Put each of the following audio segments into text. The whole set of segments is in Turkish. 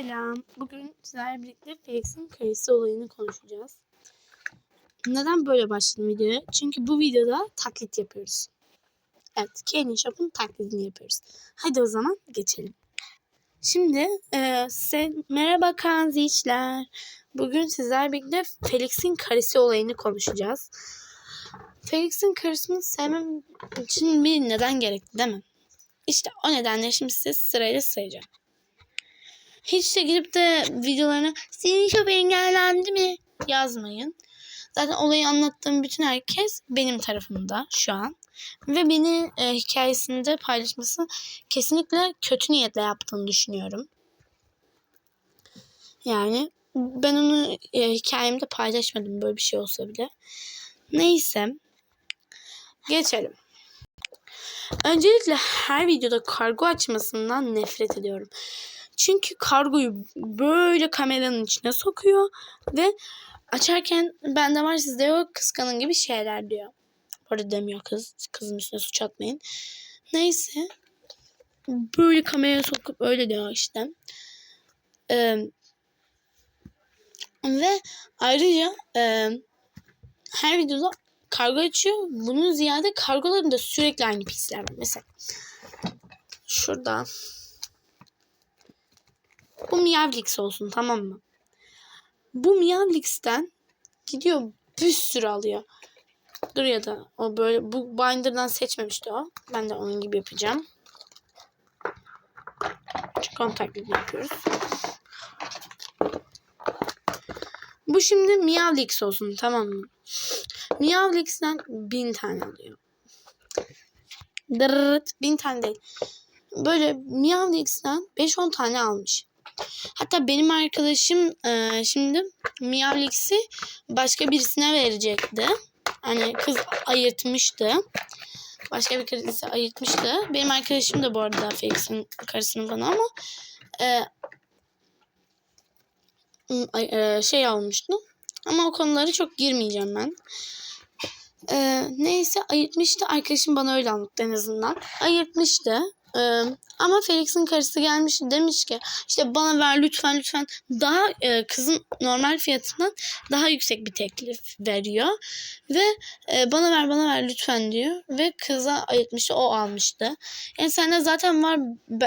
Selam. Bugün sizlerle birlikte Felix'in karesi olayını konuşacağız. Neden böyle başladım videoya? Çünkü bu videoda taklit yapıyoruz. Evet, Candy Shop'un taklidini yapıyoruz. Hadi o zaman geçelim. Şimdi e, size merhaba kanziçler. Bugün sizlerle birlikte Felix'in karesi olayını konuşacağız. Felix'in karısını sevmem için bir neden gerekti değil mi? İşte o nedenleri şimdi size sırayla sayacağım. Hiç de gidip de videolarına senin şop engellendi mi yazmayın. Zaten olayı anlattığım bütün herkes benim tarafımda şu an. Ve beni e, hikayesinde paylaşması kesinlikle kötü niyetle yaptığını düşünüyorum. Yani ben onu e, hikayemde paylaşmadım böyle bir şey olsa bile. Neyse. Geçelim. Öncelikle her videoda kargo açmasından nefret ediyorum. Çünkü kargoyu böyle kameranın içine sokuyor ve açarken bende var sizde yok kıskanın gibi şeyler diyor. Orada demiyor kız. Kızın üstüne suç atmayın. Neyse. Böyle kameraya sokup öyle diyor işte. Ee, ve ayrıca e, her videoda kargo açıyor. Bunun ziyade kargolarında sürekli aynı pisler var. Mesela şurada bu Miyavlix olsun tamam mı? Bu Miyavlix'ten gidiyor bir sürü alıyor. Dur ya da o böyle bu binder'dan seçmemişti o. Ben de onun gibi yapacağım. Onu taklidi yapıyoruz. Bu şimdi Miyavlix olsun tamam mı? Miyavlix'ten bin tane alıyor. Dırırt, bin tane değil. Böyle Miyavlix'ten 5-10 tane almış. Hatta benim arkadaşım e, şimdi Miyavlix'i başka birisine verecekti. Hani kız ayırtmıştı. Başka bir kredisi ayırtmıştı. Benim arkadaşım da bu arada Felix'in karısını bana ama e, e, şey almıştı. Ama o konuları çok girmeyeceğim ben. Ee, neyse ayırtmıştı. Arkadaşım bana öyle anlattı en azından. Ayırtmıştı. Ee, ama Felix'in karısı gelmiş demiş ki işte bana ver lütfen lütfen daha e, kızın normal fiyatından daha yüksek bir teklif veriyor ve e, bana ver bana ver lütfen diyor ve kıza ayırtmıştı o almıştı. Yani sende zaten var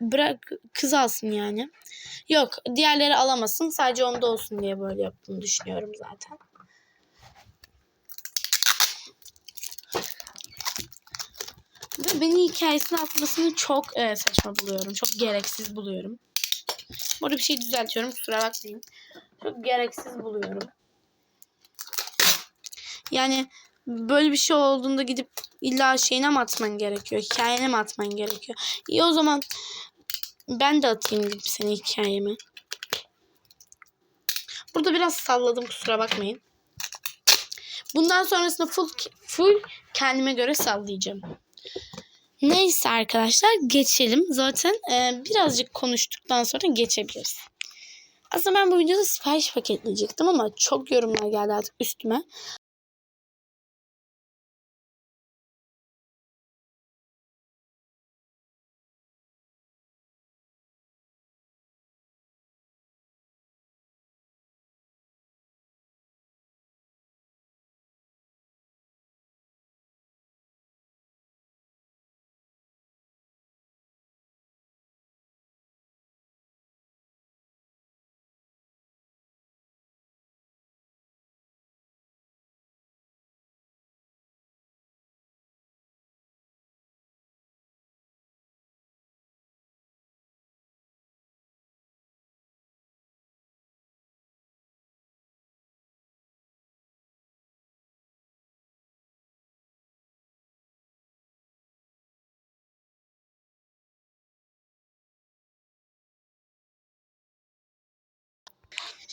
bırak kız alsın yani. Yok diğerleri alamasın sadece onda olsun diye böyle yaptığını düşünüyorum zaten. Beni hikayesine atmasını çok e, saçma buluyorum. Çok gereksiz buluyorum. Burada bir şey düzeltiyorum. Kusura bakmayın. Çok gereksiz buluyorum. Yani böyle bir şey olduğunda gidip illa şeyine mi atman gerekiyor? Hikayene mi atman gerekiyor? İyi o zaman ben de atayım gidip seni hikayeme. Burada biraz salladım kusura bakmayın. Bundan sonrasında full full kendime göre sallayacağım. Neyse arkadaşlar geçelim. Zaten e, birazcık konuştuktan sonra geçebiliriz. Aslında ben bu videoda sipariş paketleyecektim ama çok yorumlar geldi artık üstüme.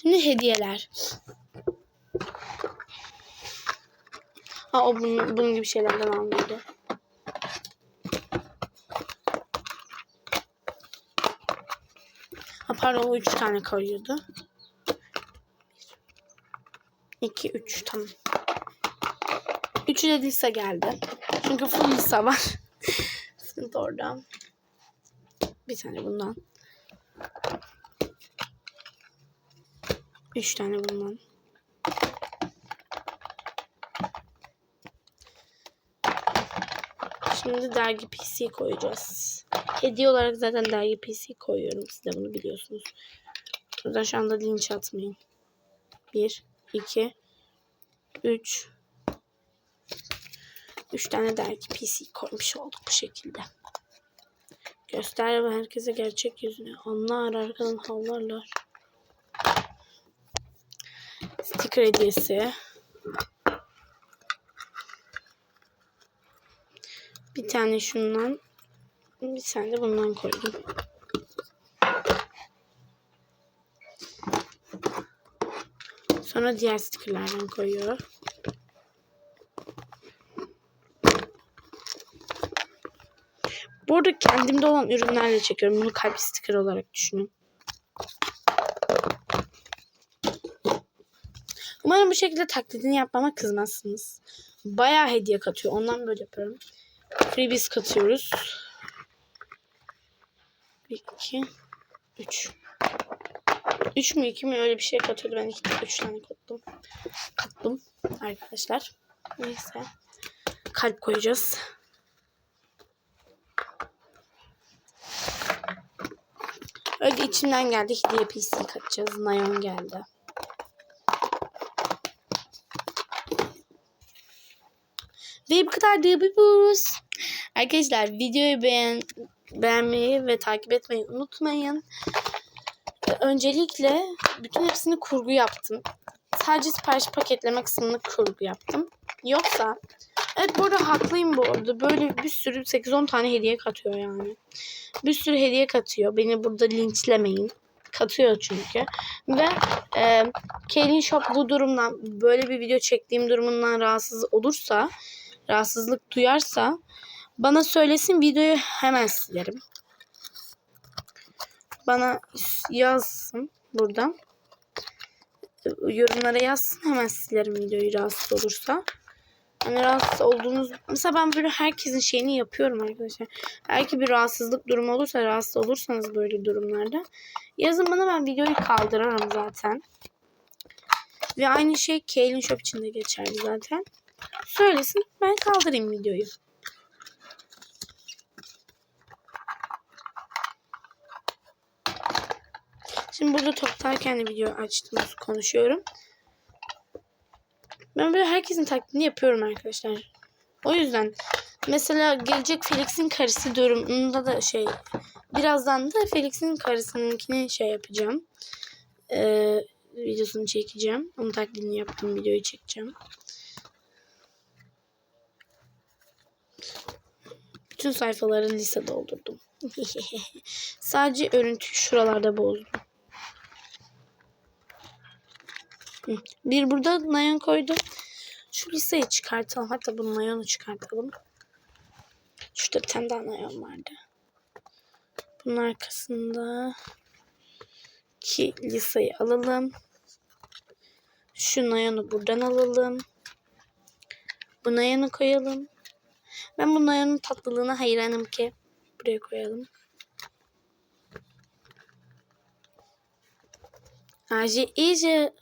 Şimdi hediyeler. Ha o bunun, bunun gibi şeylerden almıştı. Ha pardon o üç tane koyuyordu. 2, 3 tamam. Üçü de lise geldi. Çünkü full lise var. Sıkıntı orada. Bir tane bundan. Üç tane bundan. Şimdi dergi PC koyacağız. Hediye olarak zaten dergi PC koyuyorum. Siz de bunu biliyorsunuz. Yüzden şu anda linç atmayın. 1, 2, 3. 3 tane dergi PC koymuş olduk bu şekilde. Göster herkese gerçek yüzünü. Anlar arkadan havlarlar. Sticker hediyesi. Bir tane şundan. Bir tane de bundan koydum. Sonra diğer stickerlerden koyuyor. Bu arada kendimde olan ürünlerle çekiyorum. Bunu kalp sticker olarak düşünün. Umarım bu şekilde taklidini yapmama kızmazsınız. Bayağı hediye katıyor. Ondan böyle yapıyorum. Freebies katıyoruz. 1, 2, 3. 3 mü 2 mi öyle bir şey katıyordu. Ben 2 3 tane kattım. Kattım arkadaşlar. Neyse. Kalp koyacağız. Öyle içimden geldi. Hediye PC katacağız. Nayon geldi. Ve bu kadar da bu. Arkadaşlar videoyu beğen beğenmeyi ve takip etmeyi unutmayın. Öncelikle bütün hepsini kurgu yaptım. Sadece sipariş paketleme kısmını kurgu yaptım. Yoksa evet bu arada haklıyım bu arada. Böyle bir sürü 8-10 tane hediye katıyor yani. Bir sürü hediye katıyor. Beni burada linçlemeyin. Katıyor çünkü. Ve e, Kaylin Shop bu durumdan böyle bir video çektiğim durumundan rahatsız olursa rahatsızlık duyarsa bana söylesin videoyu hemen silerim. Bana yazsın buradan. Yorumlara yazsın hemen silerim videoyu rahatsız olursa. Hani rahatsız olduğunuz mesela ben böyle herkesin şeyini yapıyorum arkadaşlar. Belki bir rahatsızlık durumu olursa rahatsız olursanız böyle durumlarda yazın bana ben videoyu kaldırırım zaten. Ve aynı şey Kaylin Shop için de geçerli zaten. Söylesin ben kaldırayım videoyu. Şimdi burada toplarken de video açtım konuşuyorum. Ben böyle herkesin taklidini yapıyorum arkadaşlar. O yüzden mesela gelecek Felix'in karısı durumunda da şey birazdan da Felix'in karısınınkini şey yapacağım. Ee, videosunu çekeceğim. Onun taklidini yaptım videoyu çekeceğim. Bütün sayfaları lise doldurdum. Sadece örüntüyü şuralarda bozdum. Bir burada nayon koydum. Şu liseyi çıkartalım. Hatta bu nayonu çıkartalım. Şurada bir tane daha nayon vardı. Bunun arkasında ki liseyi alalım. Şu nayonu buradan alalım. Bu nayonu koyalım. Ben bu nayonun tatlılığına hayranım ki. Buraya koyalım. Acı iyice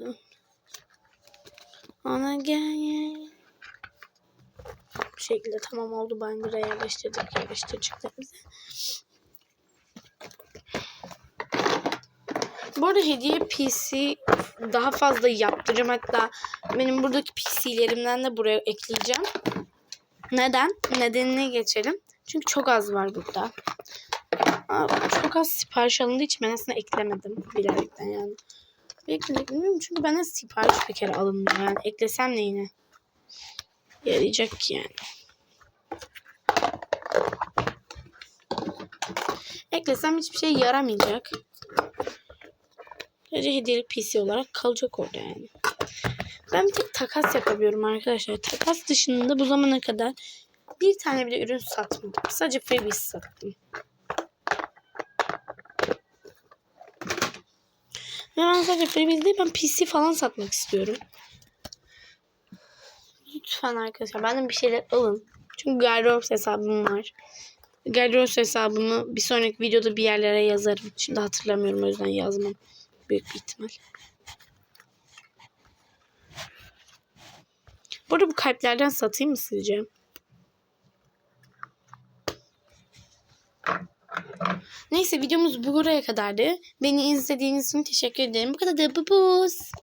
ona gel. Bu şekilde tamam oldu. Ben buraya yerleştirdik yerleştireceklerimizi. Bu arada hediye PC daha fazla yaptıracağım. Hatta benim buradaki PC'lerimden de buraya ekleyeceğim. Neden? Nedenine geçelim. Çünkü çok az var burada. Çok az sipariş alındığı için ben aslında eklemedim bilerekten yani. Belki de bilmiyorum çünkü bana sipariş bir kere alınmıyor. Yani eklesem ne yine? Yarayacak ki yani. Eklesem hiçbir şey yaramayacak. Sadece hediyelik PC olarak kalacak orada yani. Ben bir tek takas yapabiliyorum arkadaşlar. Takas dışında bu zamana kadar bir tane bile ürün satmadım. Sadece freebies sattım. Ve ben sadece freebies değil ben PC falan satmak istiyorum. Lütfen arkadaşlar benden bir şeyler alın. Çünkü Gyros hesabım var. Gyros hesabımı bir sonraki videoda bir yerlere yazarım. Şimdi hatırlamıyorum o yüzden yazmam. Büyük bir ihtimal. Bu arada bu kalplerden satayım mı sizce? Neyse videomuz buraya kadardı. Beni izlediğiniz için teşekkür ederim. Bu kadar da bubus.